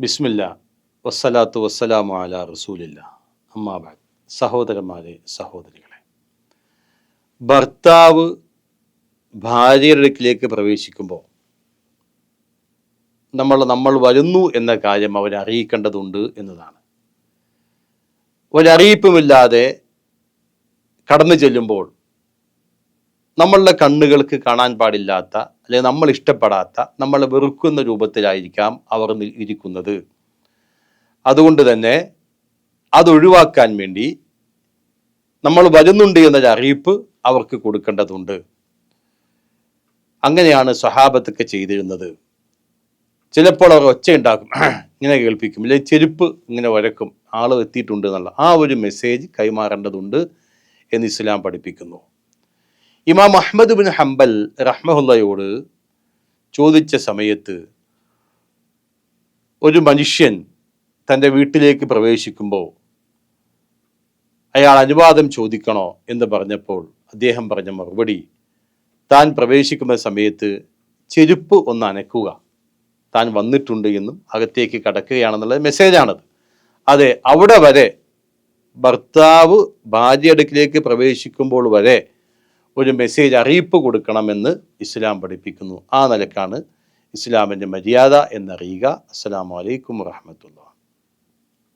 ബിസ്മില്ല. വസ്സലാത്തു വസ്സലാമു അല റസൂലില്ല. അമ്മാബാദ് സഹോദരന്മാരെ സഹോദരികളെ. ഭർത്താവ് ഭാര്യയുടെ അടുക്കിലേക്ക് പ്രവേശിക്കുമ്പോൾ നമ്മൾ നമ്മൾ വരുന്നു എന്ന കാര്യം അവരെ അറിയിക്കേണ്ടതുണ്ട് എന്നതാണ്. ഒരറിയിപ്പുമില്ലാതെ കടന്നു ചെല്ലുമ്പോൾ നമ്മളുടെ കണ്ണുകൾക്ക് കാണാൻ പാടില്ലാത്ത അല്ലെങ്കിൽ നമ്മൾ ഇഷ്ടപ്പെടാത്ത നമ്മൾ വെറുക്കുന്ന രൂപത്തിലായിരിക്കാം അവർ ഇരിക്കുന്നത്. അതുകൊണ്ട് തന്നെ അതൊഴിവാക്കാൻ വേണ്ടി നമ്മൾ വരുന്നുണ്ട് എന്നൊരു അറിയിപ്പ് അവർക്ക് കൊടുക്കേണ്ടതുണ്ട്. അങ്ങനെയാണ് സ്വഹാബത്തൊക്കെ ചെയ്തിരുന്നത്. ചിലപ്പോൾ അവർ ഒച്ച ഉണ്ടാക്കും ഇങ്ങനെ കേൾപ്പിക്കും അല്ലെങ്കിൽ ചെരുപ്പ് ഇങ്ങനെ വരക്കും ആൾ എത്തിയിട്ടുണ്ട് എന്നുള്ള ആ ഒരു മെസ്സേജ് കൈമാറേണ്ടതുണ്ട് എന്ന് ഇസ്ലാം പഠിപ്പിക്കുന്നു. ഇമാം അഹമ്മദ് ബിൻ ഹംബൽ റഹ്മഹുല്ലയോട് ചോദിച്ച സമയത്ത് ഒരു മനുഷ്യൻ തന്റെ വീട്ടിലേക്ക് പ്രവേശിക്കുമ്പോൾ അയാൾ അനുവാദം ചോദിക്കണോ എന്ന് പറഞ്ഞപ്പോൾ അദ്ദേഹം പറഞ്ഞ മറുപടി താൻ പ്രവേശിക്കുന്ന സമയത്ത് ചെരുപ്പ് ഒന്ന് അനക്കുക. താൻ വന്നിട്ടുണ്ട് എന്നും അകത്തേക്ക് കടക്കുകയാണെന്നുള്ള മെസ്സേജാണത്. അതെ അവിടെ വരെ ഭർത്താവ് ഭാര്യ അടുക്കിലേക്ക് പ്രവേശിക്കുമ്പോൾ വരെ ഒരു മെസ്സേജ് അറിയിപ്പ് കൊടുക്കണമെന്ന് ഇസ്ലാം പഠിപ്പിക്കുന്നു. ആ നിലക്കാണ് ഇസ്ലാമിന്റെ മര്യാദ എന്നറിയുക. അസ്സാം വലൈക്കും വറഹമത്തുള്ള